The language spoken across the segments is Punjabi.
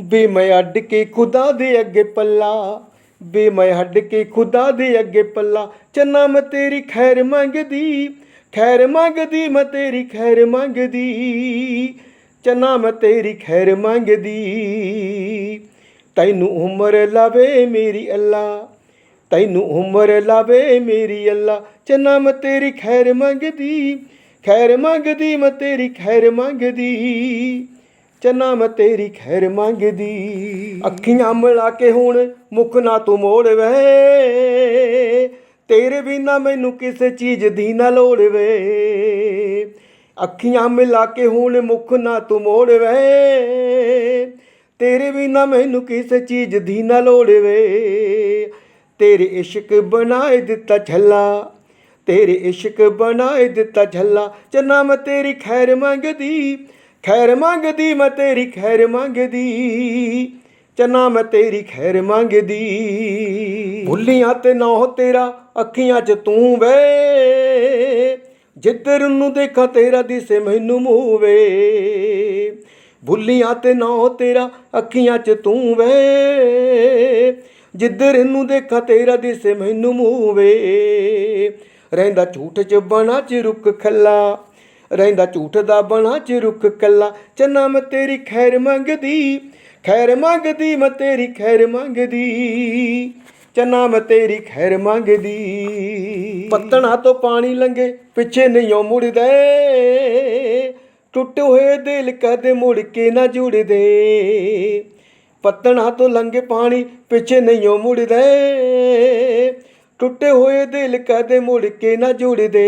ਵੇ ਮੈਂ ਅੱਡ ਕੇ ਖੁਦਾ ਦੇ ਅੱਗੇ ਪੱਲਾ, ਵੇ ਮੈਂ ਹੱਡ ਕੇ ਖੁਦਾ ਦੇ ਅੱਗੇ ਪੱਲਾ। ਚੰਨਾ ਮੈਂ ਤੇਰੀ ਖੈਰ ਮੰਗਦੀ ਖੈਰ ਮੰਗਦੀ, ਮੈਂ ਤੇਰੀ ਖੈਰ ਮੰਗਦੀ। ਚੰਨਾ ਮੈਂ ਤੇਰੀ ਖੈਰ ਮੰਗਦੀ। ਤੈਨੂੰ ਉਮਰ ਲਾਵੇ ਮੇਰੀ ਅੱਲਾ, ਤੈਨੂੰ ਉਮਰ ਲਾਵੇ ਮੇਰੀ ਅੱਲਾ। ਚੰਨਾ ਮੈਂ ਤੇਰੀ ਖੈਰ ਮੰਗਦੀ ਖੈਰ ਮੰਗਦੀ, ਮੈਂ ਤੇਰੀ ਖੈਰ ਮੰਗਦੀ। ਚੰਨਾ ਮੈਂ ਤੇਰੀ ਖੈਰ ਮੰਗਦੀ। ਅੱਖੀਆਂ ਮਿਲਾ ਕੇ ਹੁਣ ਮੁਖ ਨਾ ਤੂੰ ਮੋੜ ਵੇ ਤੇਰੇ ਬਿਨਾ ਮੈਨੂੰ ਕਿਸੇ ਚੀਜ਼ ਦੀ ਨਾ ਲੋੜ ਵੇ ਅੱਖੀਆਂ ਮਿਲਾ ਕੇ ਹੁਣ ਮੁਖ ਨਾ ਤੂੰ ਮੋੜ ਵੇ ਤੇਰੇ ਬਿਨਾ ਮੈਨੂੰ ਕਿਸੇ ਚੀਜ਼ ਦੀ ਨਾ ਲੋੜ ਵੇ ਤੇਰੇ ਇਸ਼ਕ ਬਣਾਏ ਦਿੱਤਾ ਛੱਲਾ। ਤੇਰੇ ਇਸ਼ਕ ਬਣਾਏ ਦਿੱਤਾ ਛੱਲਾ। ਚੰਨਾ ਮੈਂ ਤੇਰੀ ਖੈਰ ਮੰਗਦੀ। ਖੈਰ ਮੰਗਦੀ ਮੈਂ ਤੇਰੀ, ਖੈਰ ਮੰਗਦੀ। ਚੰਨਾ ਮੈਂ ਤੇਰੀ, ਖੈਰ ਮੰਗਦੀ। ਭੁੱਲੀਆਂ ਤੇ ਨਾ ਤੇਰਾ, ਅੱਖੀਆਂ 'ਚ ਤੂੰ ਵੇ। ਜਿੱਧਰ ਨੂੰ ਦੇਖਾਂ ਤੇਰਾ ਦਿਸੇ ਮੈਨੂੰ ਮੂੰਹ ਵੇ। ਭੁੱਲੀਆਂ ਤੇ ਨਾ ਤੇਰਾ, ਅੱਖੀਆਂ 'ਚ ਤੂੰ ਵੇ। ਜਿੱਧਰ ਨੂੰ ਦੇਖਾਂ ਤੇਰਾ ਦਿਸੇ ਮੈਨੂੰ ਮੂੰਹ ਵੇ। ਰਹਿੰਦਾ ਝੂਠ 'ਚ ਬਣਾ 'ਚ ਰੁਕ ਖੱਲਾ। ਰਹਿੰਦਾ ਝੂਠ ਦਾ ਬਣਾ 'ਚ ਰੁੱਖ ਕੱਲਾ, ਚੰਨਾ ਮੈਂ ਤੇਰੀ ਖੈਰ ਮੰਗਦੀ ਖੈਰ ਮੰਗਦੀ, ਮੈਂ ਤੇਰੀ ਖੈਰ ਮੰਗਦੀ, ਚੰਨਾ ਮੈਂ ਤੇਰੀ ਖੈਰ ਮੰਗਦੀ। ਪੱਤਣਾ ਤੋਂ ਪਾਣੀ ਲੰਗੇ ਪਿੱਛੇ ਨਹੀਂ ਓ ਮੁੜਦੇ। ਟੁੱਟੇ ਹੋਏ ਦਿਲ ਕਦੇ ਮੁੜ ਕੇ ਨਾ ਜੁੜਦੇ। ਪੱਤਣਾ ਤੋਂ ਲੰਗੇ ਪਾਣੀ, ਪਿੱਛੇ ਨਹੀਂ ਓ ਮੁੜਦੇ। ਟੁੱਟੇ ਹੋਏ ਦਿਲ ਕਦੇ ਮੁੜ ਕੇ ਨਾ ਜੁੜਦੇ।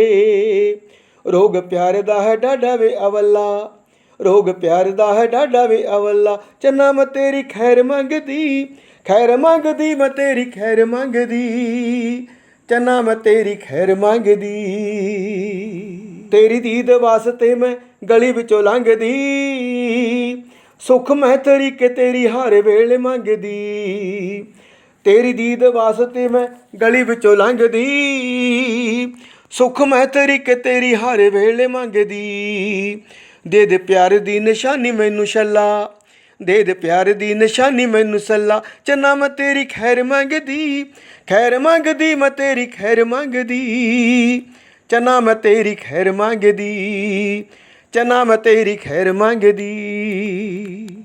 ਰੋਗ ਪਿਆਰ ਦਾ ਹੈ ਡਾਡਾ ਵੇ ਅਵੱਲਾ। ਰੋਗ ਪਿਆਰ ਦਾ ਹੈ ਡਾਡਾ ਵੇ ਅਵੱਲਾ। ਚੰਨਾ ਮੈਂ ਤੇਰੀ ਖੈਰ ਮੰਗਦੀ ਖੈਰ ਮੰਗਦੀ ਮੈਂ ਤੇਰੀ ਖੈਰ ਮੰਗਦੀ। ਚੰਨਾ ਮੈਂ ਤੇਰੀ ਖੈਰ ਮੰਗਦੀ। ਤੇਰੀ ਦੀਦ ਵਾਸਤੇ ਮੈਂ ਗਲੀ ਵਿੱਚੋਂ ਲੰਘਦੀ। ਸੁਖ ਮੈਂ ਤਰੀਕੇ ਤੇਰੀ ਹਰ ਵੇਲੇ ਮੰਗਦੀ। ਤੇਰੀ ਦੀਦ ਵਾਸਤੇ ਮੈਂ ਗਲੀ ਵਿੱਚੋਂ ਲੰਘਦੀ। ਸੁਖ ਮੈਂ ਤੇਰੀ ਤਰੀਕੇ ਤੇਰੀ ਹਰ ਵੇਲੇ ਮੰਗਦੀ। ਦੇ ਦੇ ਪਿਆਰ ਦੀ ਨਿਸ਼ਾਨੀ ਮੈਨੂੰ ਛੱਲਾ। ਦੇ ਦੇ ਪਿਆਰ ਦੀ ਨਿਸ਼ਾਨੀ ਮੈਨੂੰ ਸੱਲਾ ਚੰਨਾ ਮੈਂ ਤੇਰੀ ਖੈਰ ਮੰਗਦੀ ਖੈਰ ਮੰਗਦੀ, ਮੈਂ ਤੇਰੀ ਖੈਰ ਮੰਗਦੀ। ਚੰਨਾ ਮੈਂ ਤੇਰੀ ਖੈਰ ਮੰਗਦੀ, ਚੰਨਾ ਮੈਂ ਤੇਰੀ ਖੈਰ ਮੰਗਦੀ।